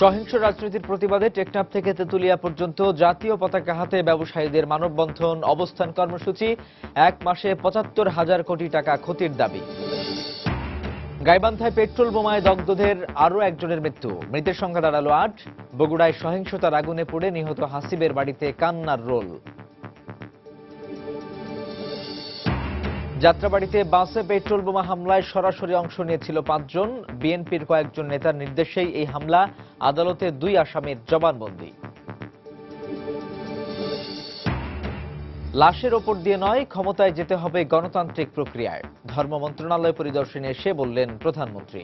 সহিংস রাজনীতির প্রতিবাদে টেকনাফ থেকে তেতুলিয়া পর্যন্ত জাতীয় পতাকা হাতে ব্যবসায়ীদের মানববন্ধন, অবস্থান কর্মসূচি, এক মাসে পঁচাত্তর হাজার কোটি টাকা ক্ষতির দাবি। গাইবান্ধায় পেট্রোল বোমায় দগ্ধদের আরও একজনের মৃত্যু। মৃতের সংখ্যা দাঁড়াল আট। বগুড়ায় সহিংসতার আগুনে পড়ে নিহত হাসিবের বাড়িতে কান্নার রোল। যাত্রাবাড়িতে বাসে পেট্রোল বোমা হামলায় সরাসরি অংশ নিয়েছিল পাঁচজন। বিএনপির কয়েকজন নেতার নির্দেশেই এই হামলা, আদালতে দুই আসামির জবানবন্দি। লাশের ওপর দিয়ে নয়, ক্ষমতায় যেতে হবে গণতান্ত্রিক প্রক্রিয়ায়। ধর্ম মন্ত্রণালয় পরিদর্শনে এসে বললেন প্রধানমন্ত্রী।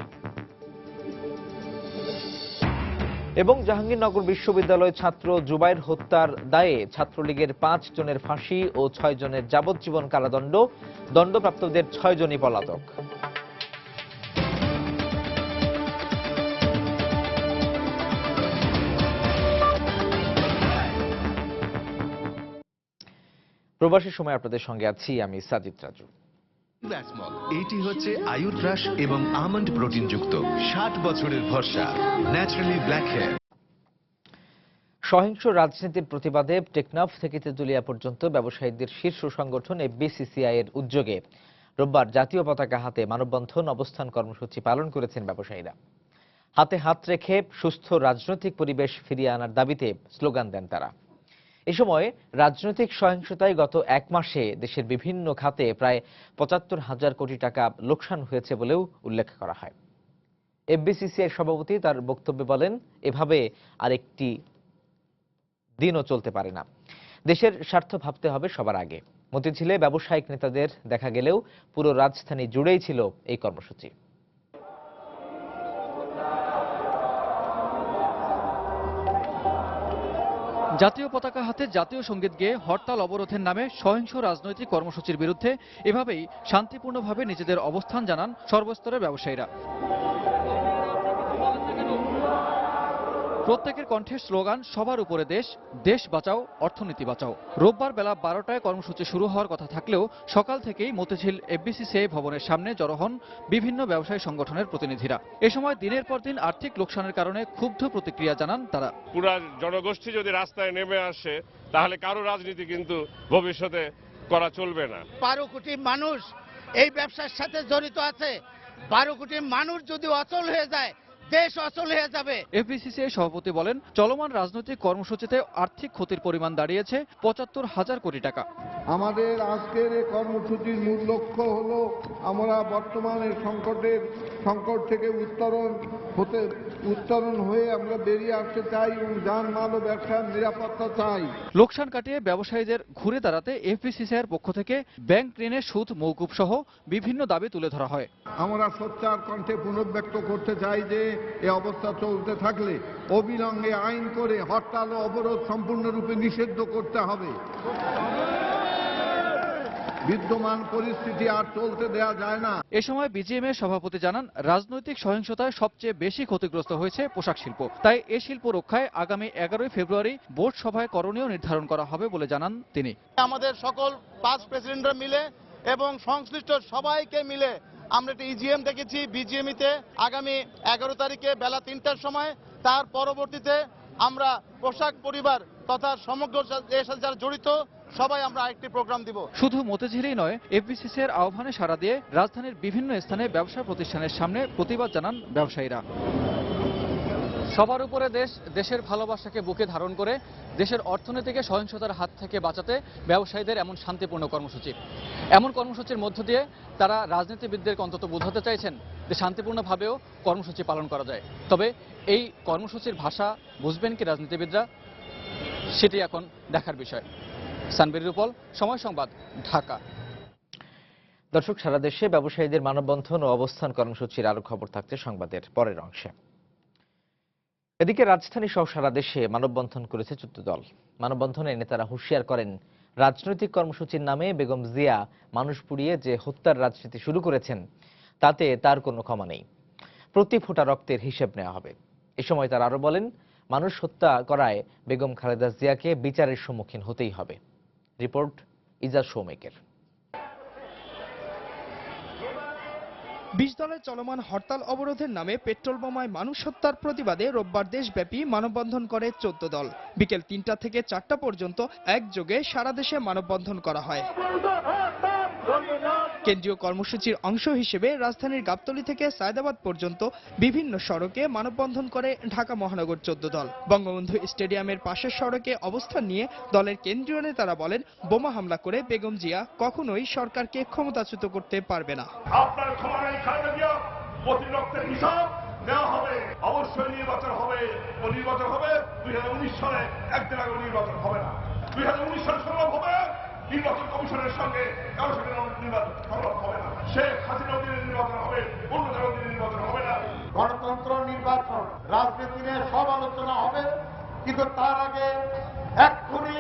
এবং জাহাঙ্গীরনগর বিশ্ববিদ্যালয় ছাত্র জুবাইর হত্যার দায়ে ছাত্রলীগের পাঁচ জনের ফাঁসি ও ছয় জনের যাবজ্জীবন কারাদণ্ড। দণ্ডপ্রাপ্তদের ছয় জনই পলাতক। প্রবাসী সময় আপনাদের সঙ্গে আছি, আমি সাজিদ রাজু। এটি হচ্ছে আয়ুর ব্রাশ এবং আমন্ড প্রোটিন যুক্ত ষাট বছরের ভরসা, ন্যাচারালি ব্ল্যাক হেয়ার। সহিংস রাজনীতির প্রতিবাদে টেকনাফ থেকে তেতুলিয়া পর্যন্ত ব্যবসায়ীদের শীর্ষ সংগঠন এফবিসিসিআই এর উদ্যোগে। রোববার জাতীয় পতাকা হাতে মানববন্ধন অবস্থান কর্মসূচি পালন করেছেন ব্যবসায়ীরা। হাতে হাত রেখে সুস্থ রাজনৈতিক পরিবেশ ফিরিয়ে আনার দাবিতে স্লোগান দেন তারা। এ সময় রাজনৈতিক সহিংসতায় গত এক মাসে দেশের বিভিন্ন খাতে প্রায় পঁচাত্তর হাজার কোটি টাকা লোকসান হয়েছে বলেও উল্লেখ করা হয়। এফবিসিসিআই সভাপতি তার বক্তব্যে বলেন, এভাবে আরেকটি দিনও চলতে পারে না। দেশের স্বার্থ ভাবতে হবে সবার আগে। মতিঝিলে ব্যবসায়িক নেতাদের দেখা গেলেও পুরো রাজধানী জুড়েই ছিল এই কর্মসূচি। জাতীয় পতাকা হাতে জাতীয় সংগীত গেয়ে হরতাল অবরোধের নামে সহিংস রাজনৈতিক কর্মসূচির বিরুদ্ধে এভাবেই শান্তিপূর্ণভাবে নিজেদের অবস্থান জানান সর্বস্তরের ব্যবসায়ীরা। প্রত্যেকের কণ্ঠে স্লোগান সবার উপরে দেশ দেশ বাঁচাও অর্থনীতি বাঁচাও। রোববার বেলা বারোটায় কর্মসূচি শুরু হওয়ার কথা থাকলেও সকাল থেকেই মতিঝিল এফবিসিসিআই ভবনের সামনে জড়ো হন বিভিন্ন ব্যবসায়ী সংগঠনের প্রতিনিধিরা। এ সময় দিনের পর দিন আর্থিক লোকসানের কারণে ক্ষুব্ধ প্রতিক্রিয়া জানান তারা। পুরা জনগোষ্ঠী যদি রাস্তায় নেমে আসে তাহলে কারও রাজনীতি কিন্তু ভবিষ্যতে করা চলবে না। বারো কোটি মানুষ এই ব্যবসার সাথে জড়িত আছে। বারো কোটি মানুষ যদি অচল হয়ে যায় দেশ অচল হয়ে যাবে। এফবিসিসিআই সভাপতি বলেন চলমান রাজনৈতিক কর্মসূচিতে আর্থিক ক্ষতির পরিমাণ দাঁড়িয়েছে পঁচাত্তর হাজার কোটি টাকা। আমাদের আজকের এই কর্মসূচির মূল লক্ষ্য হলো আমরা বর্তমানের সংকটের সংকট থেকে উত্তরণ হতে উত্তরণ হয়ে আমরা বেরিয়ে আসতে চাই এবং যানমাল ও ব্যবসার নিরাপত্তা চাই। লোকসান কাটিয়ে ব্যবসায়ীদের ঘুরে দাঁড়াতে এফবিসিসিআইয়ের পক্ষ থেকে ব্যাংক ঋণের সুদ মৌকুব সহ বিভিন্ন দাবি তুলে ধরা হয়। আমরা সোচ্চার কণ্ঠে পুনর্ব্যক্ত করতে চাই যে এ অবস্থা চলতে থাকলে অবিলম্বে আইন করে হরতাল ও অবরোধ সম্পূর্ণরূপে নিষিদ্ধ করতে হবে। বিদ্যমান পরিস্থিতি আর চলতে দেয়া যায় না। এ সময় বিজিএম এর সভাপতি জানান রাজনৈতিক সহিংসতায় সবচেয়ে বেশি ক্ষতিগ্রস্ত হয়েছে পোশাক শিল্প। তাই এ শিল্প রক্ষায় আগামী এগারোই ফেব্রুয়ারি বোর্ড সভায় করণীয় নির্ধারণ করা হবে বলে জানান তিনি। আমাদের সকল পাঁচ প্রেসিডেন্টরা মিলে এবং সংশ্লিষ্ট সবাইকে মিলে আমরা একটা ইজিএম দেখেছি বিজিএমইতে আগামী এগারো তারিখে বেলা তিনটার সময় তার পরবর্তীতে আমরা পোশাক পরিবার তথা সমগ্র এর সাথে যারা জড়িত সবাই আমরা আরেকটি প্রোগ্রাম দিব। শুধু মতিঝিলেই নয় এফবিসিসি এর আহ্বানে সাড়া দিয়ে রাজধানীর বিভিন্ন স্থানে ব্যবসা প্রতিষ্ঠানের সামনে প্রতিবাদ জানান ব্যবসায়ীরা। সবার উপরে দেশ দেশের ভালোবাসাকে বুকে ধারণ করে দেশের অর্থনীতিকে সহিংসতার হাত থেকে বাঁচাতে ব্যবসায়ীদের এমন শান্তিপূর্ণ কর্মসূচি। এমন কর্মসূচির মধ্য দিয়ে তারা রাজনীতিবিদদেরকে অন্তত বোঝাতে চাইছেন যে শান্তিপূর্ণভাবেও কর্মসূচি পালন করা যায়। তবে এই কর্মসূচির ভাষা বুঝবেন কি রাজনীতিবিদরা? সেটি এখন দেখার বিষয়। সানবির রূপল, সময় সংবাদ, ঢাকা। দর্শক, সারা দেশে ব্যবসায়ীদের মানববন্ধন ও অবস্থান কর্মসূচির আরও খবর থাকছে সংবাদের পরের অংশে। এদিকে রাজধানী সহ সারা দেশে মানববন্ধন করেছে চোদ্দ দল। মানববন্ধনে নেতারা হুঁশিয়ার করেন, রাজনৈতিক কর্মসূচির নামে বেগম জিয়া মানুষ পুড়িয়ে যে হত্যার রাজনীতি শুরু করেছেন, তাতে তার কোনো ক্ষমা নেই। প্রতি ফোঁটা রক্তের হিসেব নেওয়া হবে। এ সময় তারা আরও বলেন মানুষ হত্যা করায় বেগম খালেদা জিয়াকে বিচারের সম্মুখীন হতেই হবে। রিপোর্ট ইজাজ সৌমিকের। বিশ দলের চলমান হরতাল অবরোধের নামে পেট্রোল বোমায় মানুষ হত্যার প্রতিবাদে রোববার দেশব্যাপী মানববন্ধন করে চোদ্দ দল। বিকেল তিনটা থেকে চারটা পর্যন্ত একযোগে সারা দেশে মানববন্ধন করা হয়। কেন্দ্রীয় কর্মসূচির অংশ হিসেবে রাজধানীর গাবতলী থেকে সায়দাবাদ পর্যন্ত বিভিন্ন সড়কে মানববন্ধন করে ঢাকা মহানগর চোদ্দ দল। বঙ্গবন্ধু স্টেডিয়ামের পাশের সড়কে অবস্থান নিয়ে দলের কেন্দ্রীয় নেতারা বলেন, বোমা হামলা করে বেগম জিয়া কখনোই সরকারকে ক্ষমতাচ্যুত করতে পারবে না। হবে। হবে। সালে। একদিন আগে নির্বাচন হবে না। দুই হাজার উনিশ সালে সম্ভব হবে নির্বাচন কমিশনের সঙ্গে কারোর সঙ্গে নির্বাচন সম্ভব হবে না। শেখ হাসিনা দিনের নির্বাচন হবে অন্য কারও দিনের নির্বাচন হবে না। গণতন্ত্র নির্বাচন রাজনীতি নিয়ে সব আলোচনা হবে কিন্তু তার আগে এক্ষুনি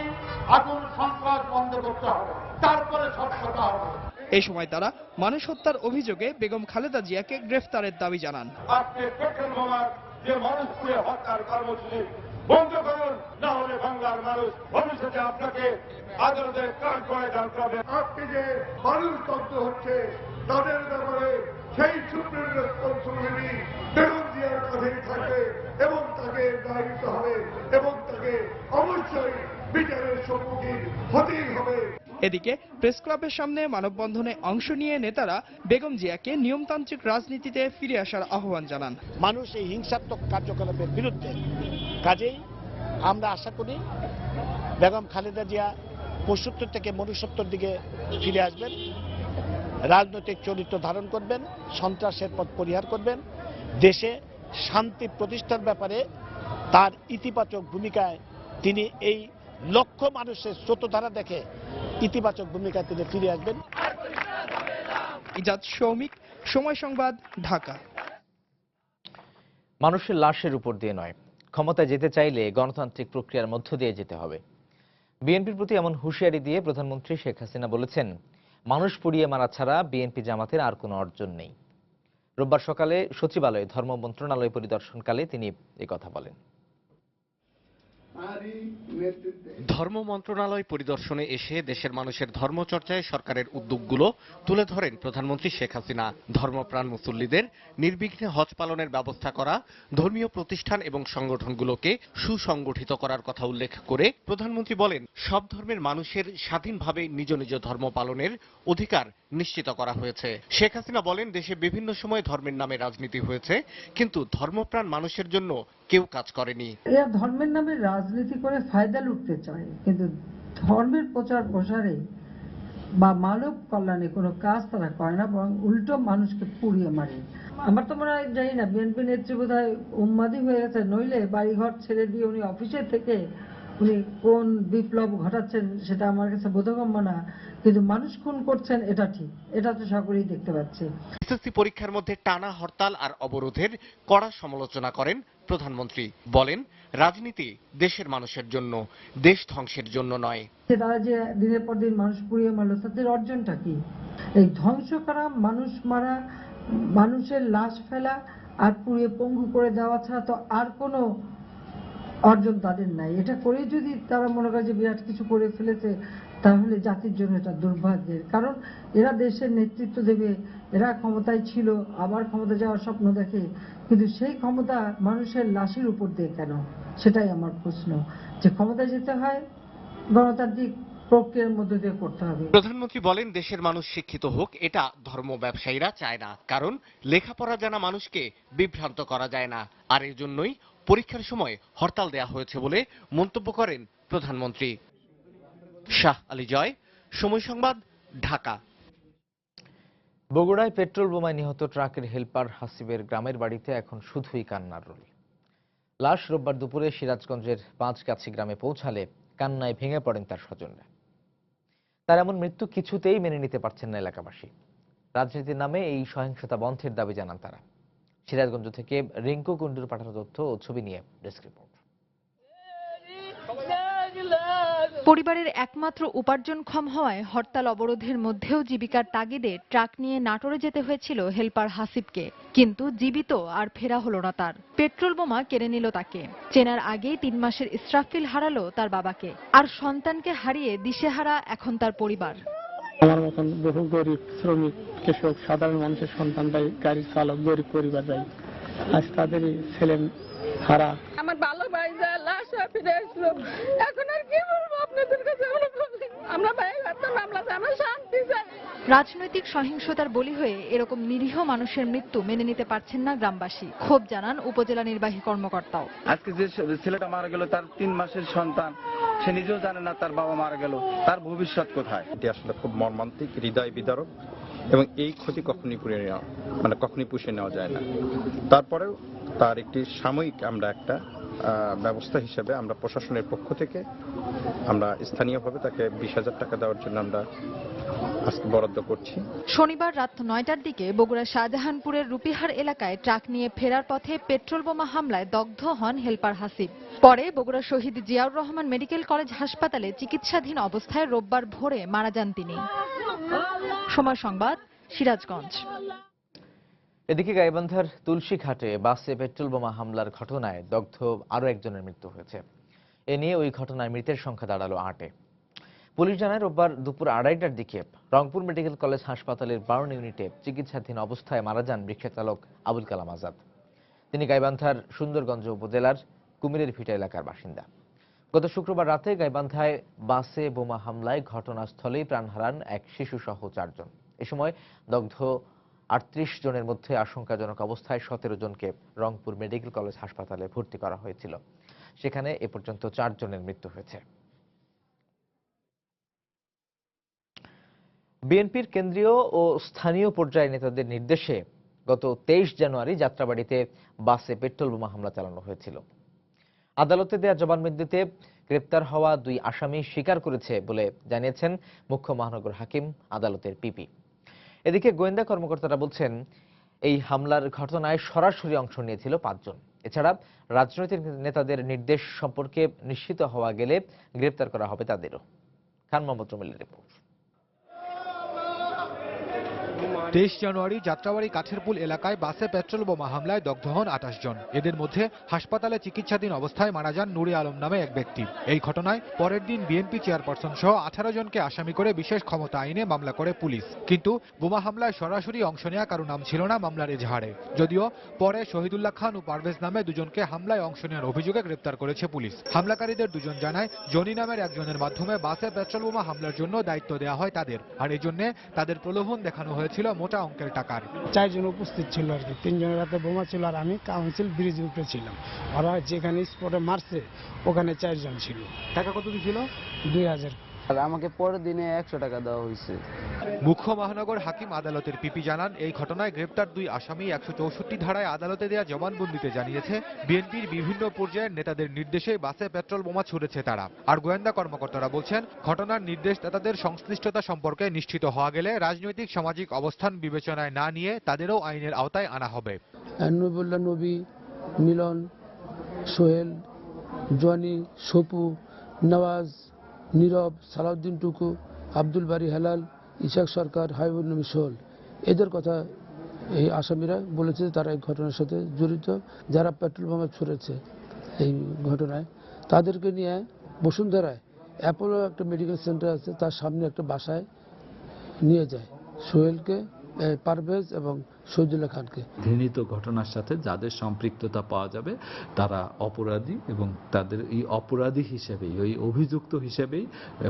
আগুন সন্ত্রাস বন্ধ করতে হবে তারপরে স্বচ্ছতা হবে। এই সময় তারা মানুষ হত্যার অভিযোগে বেগম খালেদা জিয়াকে গ্রেফতারের দাবি জানান। আপনি পেট্রোল বোমার যে মানুষকে হত্যার কর্মসূচি বন্ধ করুন, না হলে বাংলার মানুষ ভবিষ্যতে আপনাকে আদালতে কাজ করে দাঁড় করবে। আজকে যে মানুষ তত্ত্ব হচ্ছে, তাদের ব্যাপারে সেই সুপ্রিম রেসপন্সিবিলিটি বেগম জিয়ার কাছেই থাকবে এবং তাকে দায়িত্ব হবে এবং তাকে অবশ্যই বিচারের সম্মুখীন হতেই হবে। এদিকে প্রেস ক্লাবের সামনে মানববন্ধনে অংশ নিয়ে নেতারা বেগম জিয়াকে নিয়মতান্ত্রিক রাজনীতিতে ফিরে আসার আহ্বান জানান। মানুষ এই হিংসাত্মক কার্যকলাপের বিরুদ্ধে। কাজেই আমরা আশা করি বেগম খালেদা জিয়া পঁচাত্তর থেকে মনুষ্যত্বর দিকে ফিরে আসবেন, রাজনৈতিক চরিত্র ধারণ করবেন, সন্ত্রাসের পথ পরিহার করবেন, দেশে শান্তি প্রতিষ্ঠার ব্যাপারে তার ইতিবাচক ভূমিকায় তিনি এই লক্ষ মানুষের স্রোতধারা দেখে ইতিবাচক ভূমিকায় তিনি ফিরে আসবেন। ইজাদ সৌমিক সময় সংবাদ ঢাকা। মানুষের লাশের উপর দিয়ে নয় ক্ষমতায় যেতে চাইলে গণতান্ত্রিক প্রক্রিয়ার মধ্য দিয়ে যেতে হবে। বিএনপির প্রতি এমন হুঁশিয়ারি দিয়ে প্রধানমন্ত্রী শেখ হাসিনা বলেছেন মানুষ পুড়িয়ে মারা ছাড়া বিএনপি জামাতের আর কোনো অর্জন নেই। রোববার সকালে সচিবালয়ে ধর্ম মন্ত্রণালয় পরিদর্শনকালে তিনি কথা বলেন। ধর্ম মন্ত্রণালয় পরিদর্শনে এসে দেশের মানুষের ধর্মচর্চায় সরকারের উদ্যোগগুলো তুলে ধরেন প্রধানমন্ত্রী শেখ হাসিনা। ধর্মপ্রাণ মুসল্লিদের নির্বিঘ্নে হজ পালনের ব্যবস্থা করা, ধর্মীয় প্রতিষ্ঠান এবং সংগঠনগুলোকে সুসংগঠিত করার কথা উল্লেখ করে প্রধানমন্ত্রী বলেন, সব ধর্মের মানুষের স্বাধীনভাবে নিজ নিজ ধর্ম পালনের অধিকার নিশ্চিত করা হয়েছে। শেখ হাসিনা বলেন, দেশে বিভিন্ন সময় ধর্মের নামে রাজনীতি হয়েছে, কিন্তু ধর্মপ্রাণ মানুষের জন্য কেউ কাজ করেনি। ধর্মের নামে রাজনীতি করে ফায়দা লুটতে চায়, কিন্তু ধর্মের প্রচার প্রসারে বা মানব কল্যাণে কোনো কাজ তারা করে না, বরং উল্টো মানুষকে পুড়িয়ে মারে। আমার তো মনে হয়, জানি না, বিএনপি নেত্রী বোধ হয় উন্মাদি হয়ে গেছে, নইলে বাড়িঘর ছেড়ে দিয়ে উনি অফিসে থেকে উনি কোন বিপ্লব ঘটাচ্ছেন সেটা আমার কাছে বোধগম্য না, কিন্তু মানুষ খুন করছেন, এটা ঠিক। এটা তো সকলেই দেখতে পাচ্ছে। এসএসসি পরীক্ষার মধ্যে টানা হরতাল আর অবরোধের কড়া সমালোচনা করেন প্রধানমন্ত্রী। বলেন রাজনীতি দেশের মানুষের জন্য, দেশ ধ্বংসের জন্য নয়। তারা যে দিনের পর দিন মানুষ পুড়িয়ে মারলো তাদের অর্জনটা কি? এই ধ্বংস করা, মানুষ মারা, মানুষের লাশ ফেলা আর পুড়িয়ে পঙ্গু করে দেওয়া ছাড়া তো আর কোনো অর্জন তাদের নাই। এটা করে যদি তারা মনে করে যে বিরাট কিছু করে ফেলেছে, তাহলে জাতির জন্য এটা দুর্ভাগ্যের। কারণ এরা দেশের নেতৃত্ব দেবে, এরা ক্ষমতায় ছিল, আবার ক্ষমতা যাওয়ার স্বপ্ন দেখে, কিন্তু সেই ক্ষমতা মানুষের লাশের উপর দিয়ে কেন? সেটাই আমার প্রশ্ন যে ক্ষমতায় যেতে হয় গণতান্ত্রিক প্রক্রিয়ার মধ্যে দিয়ে করতে হবে। প্রধানমন্ত্রী বলেন দেশের মানুষ শিক্ষিত হোক এটা ধর্ম ব্যবসায়ীরা চায় না কারণ লেখাপড়া জানা মানুষকে বিভ্রান্ত করা যায় না। আর এই জন্যই পরীক্ষার সময় হরতাল দেয়া হয়েছে বলে মন্তব্য করেন প্রধানমন্ত্রী। শাহ আলী জয় সময় সংবাদ ঢাকা। বগুড়ায় পেট্রোল বোমায় নিহত ট্রাকের হেলপার হাসিবের গ্রামের বাড়িতে এখন শুধুই কান্নার রোল। লাশ রোববার দুপুরে সিরাজগঞ্জের পাঁচ পাঁচগাছি গ্রামে পৌঁছালে কান্নায় ভেঙে পড়েন তার স্বজনরা। তার এমন মৃত্যু কিছুতেই মেনে নিতে পারছেন না এলাকাবাসী। রাজনীতির নামে এই সহিংসতা বন্ধের দাবি জানান তারা। সিরাজগঞ্জ থেকে রিঙ্কু কুণ্ডুর পাঠানো তথ্য ও ছবি নিয়ে ডেস্ক রিপোর্ট। পরিবারের একমাত্র উপার্জনক্ষম হওয়ায় হরতাল অবরোধের মধ্যেও জীবিকার তাগিদে ট্রাক নিয়ে নাটোরে যেতে হয়েছিল হেলপার হাসিবকে। কিন্তু জীবিত আর ফেরা হলো না তার। পেট্রোল বোমা কেড়ে নিল তাকে। চেনার আগেই তিন মাসের ইসরাফিল হারালো তার বাবাকে। আর সন্তানকে হারিয়ে দিশেহারা এখন তার পরিবার। আমার মতন বহু গরিব শ্রমিক, কৃষক, সাধারণ মানুষের সন্তানরাই গাড়ি চালক, গরিব পরিবাররাই আজ তাদেরই ছেলে হারা আমার ভালো ভাই যা লাশ ফিরে আসলো। এখন আর কি বলব আপনাদের কাছে আমরা ভাই মামলা চাই, আমরা শান্তি চাই। রাজনৈতিক সহিংসতার বলি হয়ে এরকম নিরীহ মানুষের মৃত্যু মেনে নিতে পারছেন না গ্রামবাসী। ক্ষোভ জানান উপজেলা নির্বাহী কর্মকর্তাও। আজকে যে ছেলেটা মারা গেল তার তিন মাসের সন্তান। সে নিজেও জানে না তার বাবা মারা গেল। তার ভবিষ্যৎ কোথায়? এটি আসলে খুব মর্মান্তিক হৃদয় বিদারক এবং এই ক্ষতি কখনই পুড়ে নেওয়া মানে কখনই পুষে নেওয়া যায় না। তারপরেও তার একটি সাময়িক আমরা একটা ব্যবস্থা হিসেবে আমরা প্রশাসনের পক্ষ থেকে আমরা স্থানীয়ভাবে তাকে বিশ হাজার টাকা দেওয়ার জন্য আমরা বরাদ্দ করছি। শনিবার রাত নয়টার দিকে বগুড়া শাহজাহানপুরের রুপিহার এলাকায় ট্রাক নিয়ে ফেরার পথে পেট্রোল বোমা হামলায় দগ্ধ হন হেলপার হাসিব। পরে বগুড়া শহীদ জিয়াউর রহমান মেডিকেল কলেজ হাসপাতালে চিকিৎসাধীন অবস্থায় রোববার ভোরে মারা যান তিনি। সময় সংবাদ, সিরাজগঞ্জ। এদিকে গাইবান্ধার তুলসী ঘাটে বাসে পেট্রোল বোমা হামলার ঘটনায় দগ্ধ আরও একজনের মৃত্যু হয়েছে। এ নিয়ে ওই ঘটনায় মৃতের সংখ্যা দাঁড়াল আটে। পুলিশ জানায়, রোববার দুপুর আড়াইটার দিকে রংপুর মেডিকেল কলেজ হাসপাতালের বার্ন ইউনিটে চিকিৎসাধীন অবস্থায় মারা যান রিক্সা চালক আবুল কালাম আজাদ। তিনি গাইবান্ধার সুন্দরগঞ্জ উপজেলার কুমিরের ভিটা এলাকার বাসিন্দা। গত শুক্রবার রাতে গাইবান্ধায় বাসে বোমা হামলায় ঘটনাস্থলেই প্রাণ হারান এক শিশু সহ চারজন। এ সময় দগ্ধ আটত্রিশ জনের মধ্যে আশঙ্কাজনক অবস্থায় সতেরো জনকে রংপুর মেডিকেল কলেজ হাসপাতালে ভর্তি করা হয়েছিল। সেখানে এ পর্যন্ত চার জনের মৃত্যু হয়েছে। বিএনপির কেন্দ্রীয় ও স্থানীয় পর্যায়ের নেতাদের নির্দেশে গত তেইশ জানুয়ারি যাত্রাবাড়িতে বাসে পেট্রোল বোমা হামলা চালানো হয়েছিল। আদালতে দেয়া জবানবন্দিতে গ্রেপ্তার হওয়া দুই আসামি স্বীকার করেছে বলে জানিয়েছেন মুখ্য মহানগর হাকিম, আদালতের পিপি। এদিকে গোয়েন্দা কর্মকর্তারা বলছেন, এই হামলার ঘটনায় সরাসরি অংশ নিয়েছিল পাঁচজন। এছাড়া রাজনৈতিক নেতাদের নির্দেশ সম্পর্কে নিশ্চিত হওয়া গেলে গ্রেপ্তার করা হবে তাদেরও। খান মোহাম্মদ রমিলের রিপোর্ট। তেইশ জানুয়ারি যাত্রাবাড়ি কাঠেরপুল এলাকায় বাসে পেট্রোল বোমা হামলায় দগ্ধ হন আঠাশ জন। এদের মধ্যে হাসপাতালে চিকিৎসাধীন অবস্থায় মারা যান নুরি আলম নামে এক ব্যক্তি। এই ঘটনায় পরের দিন বিএনপি চেয়ারপারসন সহ আঠারো জনকে আসামি করে বিশেষ ক্ষমতা আইনে মামলা করে পুলিশ। কিন্তু বোমা হামলায় সরাসরি অংশ নেওয়া কারও নাম ছিল না মামলার এজাহারে। যদিও পরে শহীদুল্লাহ খান ও পারভেজ নামে দুজনকে হামলায় অংশ নেওয়ার অভিযোগে গ্রেপ্তার করেছে পুলিশ। হামলাকারীদের দুজন জানায়, জনি নামের একজনের মাধ্যমে বাসে পেট্রোল বোমা হামলার জন্য দায়িত্ব দেওয়া হয় তাদের। আর এই জন্য তাদের প্রলোভন দেখানো হয়েছিল মোটা অঙ্কের টাকার চারজন উপস্থিত ছিল আর কি। তিনজনের হাতে বোমা ছিল আর আমি কাউন্সিল ব্রিজ উপরে ছিলাম ওরা যেখানে স্পটে মারছে ওখানে চারজন ছিল। টাকা কত ছিল? দুই হাজার। আর আমাকে পরের দিনে একশো টাকা দেওয়া হয়েছে। মুখ্য মহানগর হাকিম আদালতের পিপি জানান, এই ঘটনায় গ্রেপ্তার দুই আসামি একশো চৌষট্টি ধারায় আদালতে দেওয়া জবানবন্দিতে জানিয়েছে, বিএনপির বিভিন্ন পর্যায়ের নেতাদের নির্দেশে বাসে পেট্রোল বোমা ছুড়েছে তারা। আর গোয়েন্দা কর্মকর্তারা বলছেন, ঘটনার নির্দেশদাতাদের সংশ্লিষ্টতা সম্পর্কে নিশ্চিত হওয়া গেলে রাজনৈতিক সামাজিক অবস্থান বিবেচনায় না নিয়ে তাদেরও আইনের আওতায় আনা হবে। নবী, মিলন, সোহেল, জনি, সপু, নওয়াজ, নীরব, সালাউদ্দিন টুকু, আব্দুল বারি হেলাল ইশাক সরকার হাইবুল নবী সোহল এদের কথা এই আসামিরা বলেছে তারা এই ঘটনার সাথে জড়িত। যারা পেট্রোল বোমা ছুড়েছে এই ঘটনায়, তাদেরকে নিয়ে বসুন্ধরায় অ্যাপোলো একটা মেডিকেল সেন্টার আছে, তার সামনে একটা বাসায় নিয়ে যায় সোহেলকে পারভেজ এবং শহীদুল্লাহ খানকে। ঘৃণিত ঘটনার সাথে যাদের সম্পৃক্ততা পাওয়া যাবে তারা অপরাধী এবং তাদের এই অপরাধী হিসেবেই ওই অভিযুক্ত হিসেবেই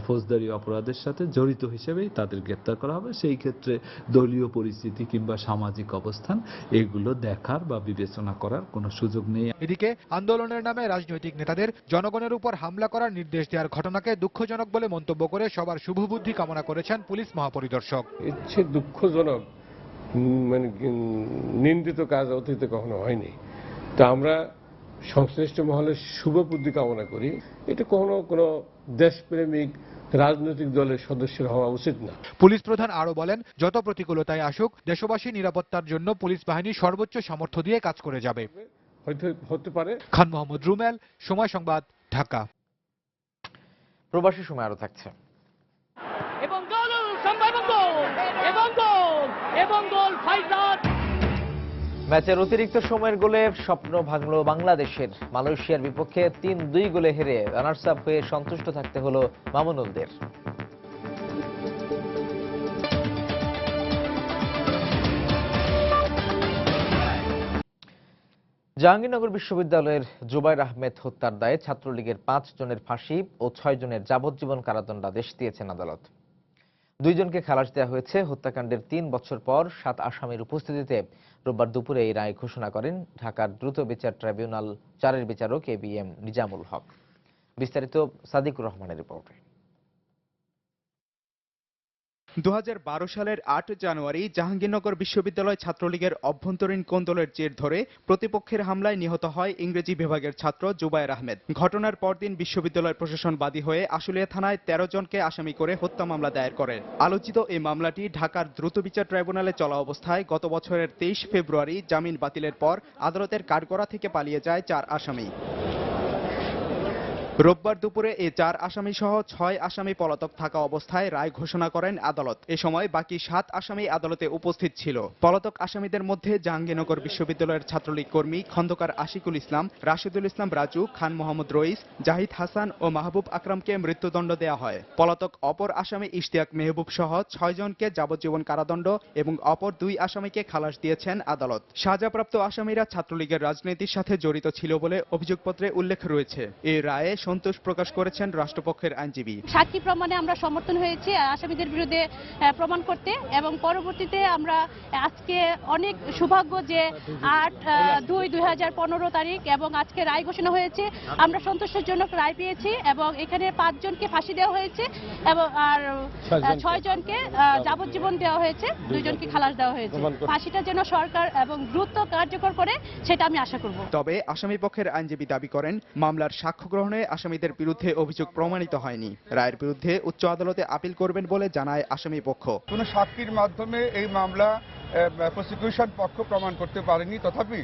ফৌজদারি অপরাধের সাথে জড়িত হিসেবেই তাদের গ্রেপ্তার করা হবে। সেই ক্ষেত্রে দলীয় পরিস্থিতি কিংবা সামাজিক অবস্থান এগুলো দেখার বা বিবেচনা করার কোনো সুযোগ নেই। এদিকে আন্দোলনের নামে রাজনৈতিক নেতাদের জনগণের উপর হামলা করার নির্দেশ দেওয়ার ঘটনাকে দুঃখজনক বলে মন্তব্য করে সবার শুভবুদ্ধি কামনা করেছেন পুলিশ মহাপরিদর্শক। ইচ্ছে দুঃখজনক মানে নিন্দিত কাজ অতীতে কখনো হয়নি। তা আমরা সংশ্লিষ্ট মহলের শুভ বুদ্ধি কামনা করি। এটা কখনো কোনো দেশপ্রেমিক রাজনৈতিক দলের সদস্যের হওয়া উচিত না। পুলিশ প্রধান আরও বলেন যত প্রতিকূলতায় আসুক দেশবাসী নিরাপত্তার জন্য পুলিশ বাহিনী সর্বোচ্চ সামর্থ্য দিয়ে কাজ করে যাবে। হতে পারে। খান মোহাম্মদ রুমেল সময় সংবাদ ঢাকা। প্রবাসী সময় আরও থাকছে। এবং গোল ফাইজান ম্যাচের অতিরিক্ত সময়ের গোলে স্বপ্ন ভাঙল বাংলাদেশের। মালয়েশিয়ার বিপক্ষে তিন দুই গোলে হেরে রানার্স আপ হয়ে সন্তুষ্ট থাকতে হল মামুনুলদের। জাহাঙ্গীরনগর বিশ্ববিদ্যালয়ের জুবাইর আহমেদ হত্যার দায়ে ছাত্রলীগের পাঁচ জনের ফাঁসি ও ছয় জনের যাবজ্জীবন কারাদণ্ডাদেশ দিয়েছেন আদালত। দুইজনকে খালাস দেওয়া হয়েছে। হত্যাকাণ্ডের তিন বছর পর সাত আসামির উপস্থিতিতে রোববার দুপুরে এই রায় ঘোষণা করেন ঢাকার দ্রুত বিচার ট্রাইব্যুনাল চারের বিচারক A B M Nizamul Haque. বিস্তারিত সাদিকুর রহমানের রিপোর্টে। দু হাজার বারো সালের আট জানুয়ারি জাহাঙ্গীরনগর বিশ্ববিদ্যালয় ছাত্রলীগের অভ্যন্তরীণ কোন্দলের জের ধরে প্রতিপক্ষের হামলায় নিহত হয় ইংরেজি বিভাগের ছাত্র জুবায়ের আহমেদ। ঘটনার পরদিন বিশ্ববিদ্যালয় প্রশাসন বাদী হয়ে আশুলিয়া থানায় তেরো জনকে আসামি করে হত্যা মামলা দায়ের করে। আলোচিত এই মামলাটি ঢাকার দ্রুত বিচার ট্রাইব্যুনালে চলা অবস্থায় গত বছরের তেইশ ফেব্রুয়ারি জামিন বাতিলের পর আদালতের কাঠগড়া থেকে পালিয়ে যায় চার আসামি। রোববার দুপুরে এ চার আসামি সহ ছয় আসামি পলাতক থাকা অবস্থায় রায় ঘোষণা করেন আদালত। এ সময় বাকি সাত আসামি আদালতে উপস্থিত ছিল। পলাতক আসামিদের মধ্যে জাহাঙ্গীরনগর বিশ্ববিদ্যালয়ের ছাত্রলীগ কর্মী খন্দকার আশিকুল ইসলাম, রাশিদুল ইসলাম রাজু, খান মোহাম্মদ রইস, জাহিদ হাসান ও মাহবুব আকরামকে মৃত্যুদণ্ড দেওয়া হয়। পলাতক অপর আসামি ইশতিয়াক মেহবুব সহ ছয় জনকে যাবজ্জীবন কারাদণ্ড এবং অপর দুই আসামিকে খালাস দিয়েছেন আদালত। সাজাপ্রাপ্ত আসামিরা ছাত্রলীগের রাজনীতির সাথে জড়িত ছিল বলে অভিযোগপত্রে উল্লেখ রয়েছে। এই রায়ে সন্তোষ প্রকাশ করেছেন রাষ্ট্রপক্ষের আইনজীবী। সাক্ষী প্রমাণে আমরা সমর্থন হয়েছি আসামিদের বিরুদ্ধে প্রমাণ করতে এবং পরবর্তীতে আমরা আজকে অনেক সৌভাগ্য যে আট দুই দুই হাজার পনেরো তারিখ এবং আজকে রায় ঘোষণা হয়েছে। আমরা সন্তোষজনক রায় পেয়েছি এবং এখানে পাঁচজনকে ফাঁসি দেওয়া হয়েছে এবং আর ছয়জনকে। ছয় জনকে যাবজ্জীবন দেওয়া হয়েছে দুইজনকে। খালাস দেওয়া হয়েছে। ফাঁসিটা যেন সরকার এবং দ্রুত কার্যকর করে সেটা আমি আশা করব। তবে আসামি পক্ষের আইনজীবী দাবি করেন মামলার সাক্ষ্য গ্রহণে আসামিদের বিরুদ্ধে অভিযোগ প্রমাণিত হয়নি। রায়ের বিরুদ্ধে উচ্চ আদালতে আপিল করবেন বলে জানায় আসামি পক্ষ। কোন সাক্ষীর মাধ্যমে এই মামলা প্রসিকিউশন পক্ষ প্রমাণ করতে পারেনি। তথাপি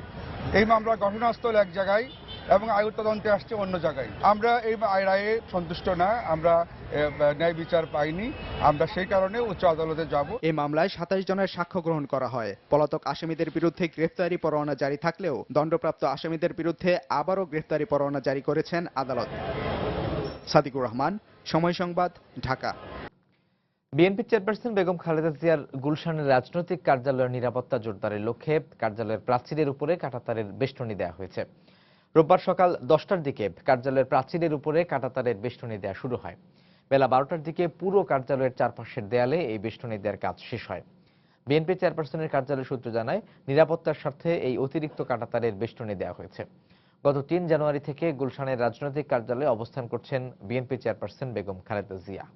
এই মামলা ঘটনাস্থল এক জায়গায় এবং আয়ু তদন্তে আসছে অন্য জায়গায়। আমরা এই রায়ে সন্তুষ্ট না। আমরা ন্যায় বিচার পাইনি। আমরা সেই কারণে উচ্চ আদালতে যাব। এ মামলায় সাতাশ জনের সাক্ষ্য গ্রহণ করা হয়। পলাতক আসামিদের বিরুদ্ধে গ্রেফতারি পরোয়ানা জারি থাকলেও দণ্ডপ্রাপ্ত আসামিদের বিরুদ্ধে আবারও গ্রেফতারি পরোয়ানা জারি করেছেন আদালত। সাদিকুর রহমান, সময় সংবাদ, ঢাকা। বিএনপি চেয়ারপারসন বেগম খালেদা জিয়ার গুলশানের রাজনৈতিক কার্যালয়ের নিরাপত্তা জোরদারের লক্ষ্যে কার্যালয়ের প্রাচীরের উপরে কাঁটাতারের বেষ্টনী দেওয়া হয়েছে। রোববার সকাল দশটার দিকে কার্যালয়ের প্রাচীরের উপরে কাঁটাতারের বেষ্টনী দেওয়া শুরু হয়। বেলা বারোটার দিকে পুরো কার্যালয়ের চারপাশের দেয়ালে এই বেষ্টনী দেওয়ার কাজ শেষ হয়। বিএনপি চেয়ারপারসনের কার্যালয় সূত্র জানায়, নিরাপত্তার স্বার্থে এই অতিরিক্ত কাঁটাতারের বেষ্টনী দেওয়া হয়েছে। গত তিন জানুয়ারি থেকে গুলশানের রাজনৈতিক কার্যালয়ে অবস্থান করছেন বিএনপি চেয়ারপারসন বেগম খালেদা জিয়া।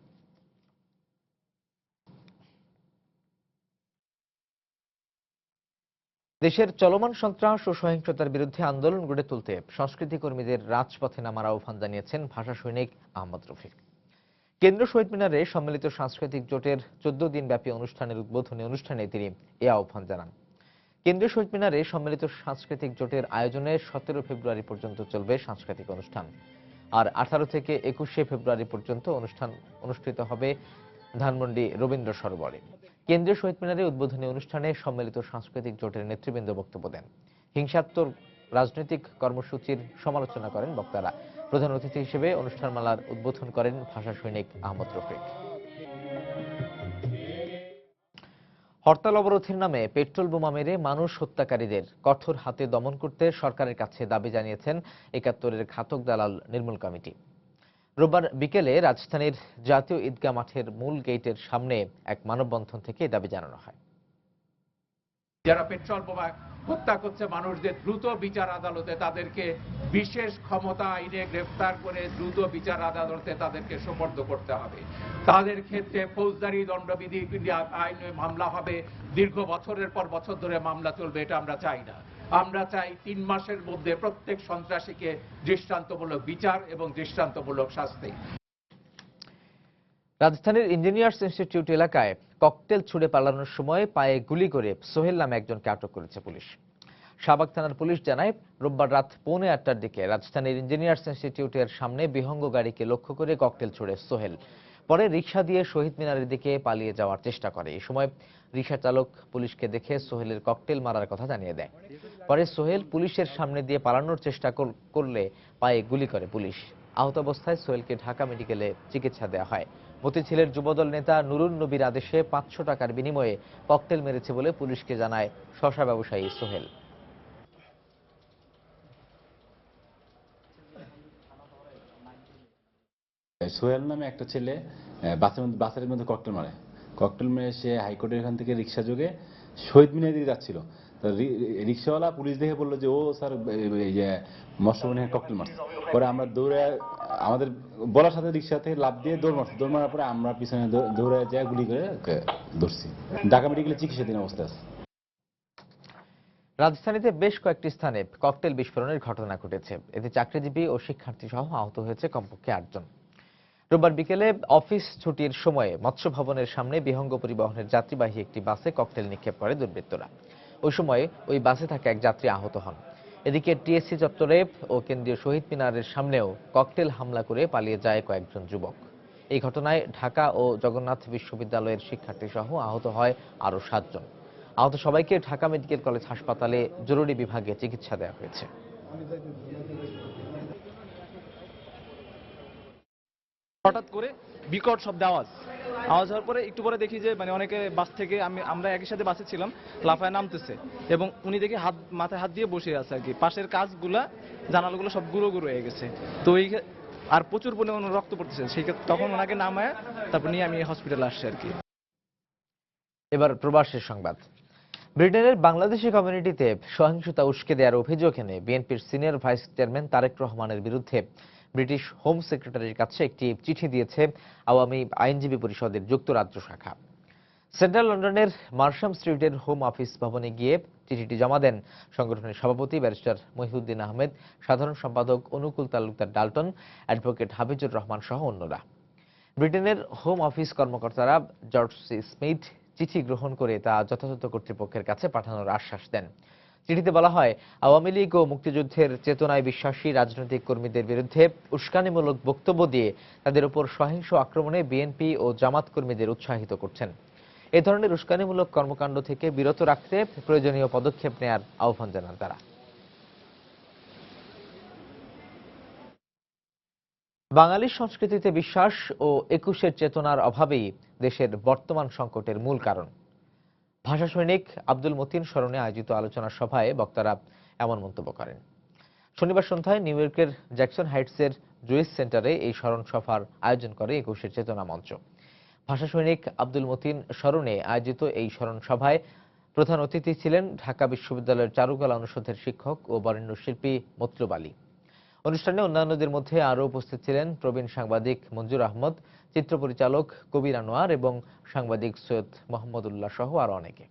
দেশের চলমান সন্ত্রাস ও সহিংসতার বিরুদ্ধে আন্দোলন গড়ে তুলতে সংস্কৃতি কর্মীদের রাজপথে নামার আহ্বান জানিয়েছেন ভাষা সৈনিক আহমদ রফিক। কেন্দ্র শহীদ মিনারে সম্মিলিত সাংস্কৃতিক জোটের চোদ্দ দিনব্যাপী অনুষ্ঠানের উদ্বোধনী অনুষ্ঠানে তিনি এ আহ্বান জানান। কেন্দ্রীয় শহীদ মিনারে সম্মিলিত সাংস্কৃতিক জোটের আয়োজনে সতেরো ফেব্রুয়ারি পর্যন্ত চলবে সাংস্কৃতিক অনুষ্ঠান। আর আঠারো থেকে একুশে ফেব্রুয়ারি পর্যন্ত অনুষ্ঠান অনুষ্ঠিত হবে ধানমন্ডি রবীন্দ্র সরোবরে। কেন্দ্রীয় শহীদ মিনারে উদ্বোধনী অনুষ্ঠানে সম্মিলিত সাংস্কৃতিক জোটের নেতৃবৃন্দ বক্তব্য দেন। হিংসাত্মক রাজনৈতিক কর্মসূচির সমালোচনা করেন বক্তারা। প্রধান অতিথি হিসেবে অনুষ্ঠানমালার উদ্বোধন করেন ভাষা সৈনিক আহমদ রফিক। হরতাল অবরোধের নামে পেট্রোল বোমা মেরে মানুষ হত্যাকারীদের কঠোর হাতে দমন করতে সরকারের কাছে দাবি জানিয়েছেন একাত্তরের ঘাতক দালাল নির্মূল কমিটি। রোববার বিকেলে রাজধানীর জাতীয় ঈদগাহ মাঠের মূল গেটের সামনে এক মানববন্ধন থেকে দাবি জানানো হয়। যারা পেট্রোল বোমা হত্যা করছে মানুষদের দ্রুত বিচার আদালতে তাদেরকে বিশেষ ক্ষমতা আইনে গ্রেফতার করে দ্রুত বিচার আদালতে তাদেরকে সোপর্দ করতে হবে। তাদের ক্ষেত্রে ফৌজদারি দণ্ডবিধি আইনে মামলা হবে। দীর্ঘ বছরের পর বছর ধরে মামলা চলবে, এটা আমরা চাই না। আমরা চাই তিন মাসের মধ্যে প্রত্যেক সন্ত্রাসীকে দৃষ্টান্তমূলক বিচার এবং দৃষ্টান্তমূলক শাস্তি। রাজধানীর ইঞ্জিনিয়ার্স ইনস্টিটিউট এলাকায় ককটেল ছুড়ে পালানোর সময় পায়ে গুলি করে সোহেল নামে একজনকে আটক করেছে পুলিশ। শাহবাগ থানার পুলিশ জানায়, রোববার রাত পৌনে আটটার দিকে রাজধানীর ইঞ্জিনিয়ার্স ইনস্টিটিউটের সামনে বিহঙ্গ গাড়িকে লক্ষ্য করে ককটেল ছুড়ে সোহেল। পরে রিকশা দিয়ে শহীদ মিনারের দিকে পালিয়ে যাওয়ার চেষ্টা করে। এই সময় রিকশা চালক পুলিশকে দেখে সোহেলের ককটেল মারার কথা জানিয়ে দেয়। পরে সোহেল পুলিশের সামনে দিয়ে পালানোর চেষ্টা করলে পায়ে গুলি করে পুলিশ। আহত অবস্থায় সোহেলকে ঢাকা মেডিকেলে চিকিৎসা দেওয়া হয়। মতিঝিলের যুবদল নেতা নুরুন নবীর আদেশে পাঁচশো টাকার বিনিময়ে ককটেল মেরেছে বলে পুলিশকে জানায় শশা ব্যবসায়ী সোহেল। সোহেল নামে একটা ছেলে বাসের মধ্যে বাসের মধ্যে ককটেল মারে। ককটেল মেরে সে হাইকোর্টের এখান থেকে রিক্সা যোগে শহীদ মিনার দিকে যাচ্ছিল। রিক্সাওয়ালা পুলিশ দেখে বলল যে, ও স্যার এই যে মৎস্যবনে ককটেল মারছে। পরে আমরা দৌড়ে, আমাদের বলার সাথে রিক্সা থেকে লাভ দিয়ে দৌড় মারছি। দৌড় মারার পরে আমরা পিছনে দৌড়ে যায় গুলি করে ধরছি। ঢাকা মেডিকেলে চিকিৎসাধীন অবস্থায় আছে। রাজধানীতে বেশ কয়েকটি স্থানে ককটেল বিস্ফোরণের ঘটনা ঘটেছে। এতে চাকরিজীবী ও শিক্ষার্থী সহ আহত হয়েছে কমপক্ষে আটজন। রোববার বিকেলে অফিস ছুটির সময়ে মৎস্য ভবনের সামনে বিহঙ্গ পরিবহনের যাত্রীবাহী একটি বাসে ককটেল নিক্ষেপ করে দুর্বৃত্তরা। ওই সময় ওই বাসে থাকা এক যাত্রী আহত হন। এদিকে টিএসসি চত্বরে ও কেন্দ্রীয় শহীদ মিনারের সামনেও ককটেল হামলা করে পালিয়ে যায় কয়েকজন যুবক। এই ঘটনায় ঢাকা ও জগন্নাথ বিশ্ববিদ্যালয়ের শিক্ষার্থী সহ আহত হয় আরও সাতজন। আহত সবাইকে ঢাকা মেডিকেল কলেজ হাসপাতালে জরুরি বিভাগে চিকিৎসা দেওয়া হয়েছে। হঠাৎ করে বিকট শব্দ আওয়াজ। আওয়াজ হওয়ার পরে একটু পরে দেখি যে মানে অনেকে বাস থেকে আমি, আমরা একই সাথে বাসে ছিলাম, লাফায় নামতেছে এবং উনি দেখে হাত, মাথায় হাত দিয়ে বসে আছে আর কি। পাশের কাজগুলা, জানালাগুলো সব গুঁড়ো গুঁড়ো হয়ে গেছে। তো এই আর প্রচুর পরিমাণে রক্ত পড়তেছে। সেই তখন ওনাকে নামায় তারপর নিয়ে আমি হসপিটালে আসছি আর কি। এবার প্রবাসের সংবাদ। ব্রিটেনের বাংলাদেশি কমিউনিটিতে সহিংসতা উস্কে দেওয়ার অভিযোগ এনে বিএনপির সিনিয়র ভাইস চেয়ারম্যান তারেক রহমানের বিরুদ্ধে ব্রিটিশ হোম সেক্রেটারির কাছে একটি চিঠি দিয়েছে আওয়ামী আইনজীবী পরিষদের যুক্তরাজ্য শাখা। সেন্ট্রাল লন্ডনের মার্শাম স্ট্রিটের হোম অফিস ভবনে গিয়ে চিঠিটি জমা দেন সংগঠনের সভাপতি ব্যারিস্টার মহিউদ্দিন আহমেদ, সাধারণ সম্পাদক অনুকূল তালুকদার ডাল্টন, অ্যাডভোকেট হাবিজুর রহমান সহ অন্যরা। ব্রিটেনের হোম অফিস কর্মকর্তারা জর্জ সি স্মিথ চিঠি গ্রহণ করে তা যথাযথ কর্তৃপক্ষের কাছে পাঠানোর আশ্বাস দেন। চিঠিতে বলা হয়, আওয়ামী লীগ ও মুক্তিযুদ্ধের চেতনায় বিশ্বাসী রাজনৈতিক কর্মীদের বিরুদ্ধে উস্কানিমূলক বক্তব্য দিয়ে তাদের উপর সহিংস আক্রমণে বিএনপি ও জামাত কর্মীদের উৎসাহিত করছেন। এ ধরনের উস্কানিমূলক কর্মকাণ্ড থেকে বিরত রাখতে প্রয়োজনীয় পদক্ষেপ নেয়ার আহ্বান জানান তারা। বাঙালি সংস্কৃতিতে বিশ্বাস ও একুশের চেতনার অভাবেই দেশের বর্তমান সংকটের মূল কারণ। ভাষা সৈনিক আব্দুল মতিন স্মরণে আয়োজিত আলোচনা সভায় বক্তারা এমন মন্তব্য করেন। শনিবার সন্ধ্যায় নিউ ইয়র্কের জ্যাকসন হাইটসের জুইস সেন্টারে এই স্মরণ সভার আয়োজন করে একুশের চেতনা মঞ্চ। ভাষা সৈনিক আব্দুল মতিন স্মরণে আয়োজিত এই স্মরণ সভায় প্রধান অতিথি ছিলেন ঢাকা বিশ্ববিদ্যালয়ের চারুকলা অনুষদের শিক্ষক ও বরেণ্য শিল্পী মতলুব আলী অনুষ্ঠানে অন্যান্যদের মধ্যে আরও উপস্থিত ছিলেন প্রবীণ সাংবাদিক মঞ্জুর আহমদ, চিত্র পরিচালক কবির আনোয়ার এবং সাংবাদিক সৈয়দ মোহাম্মদুল্লাহ সহ আরও অনেকে।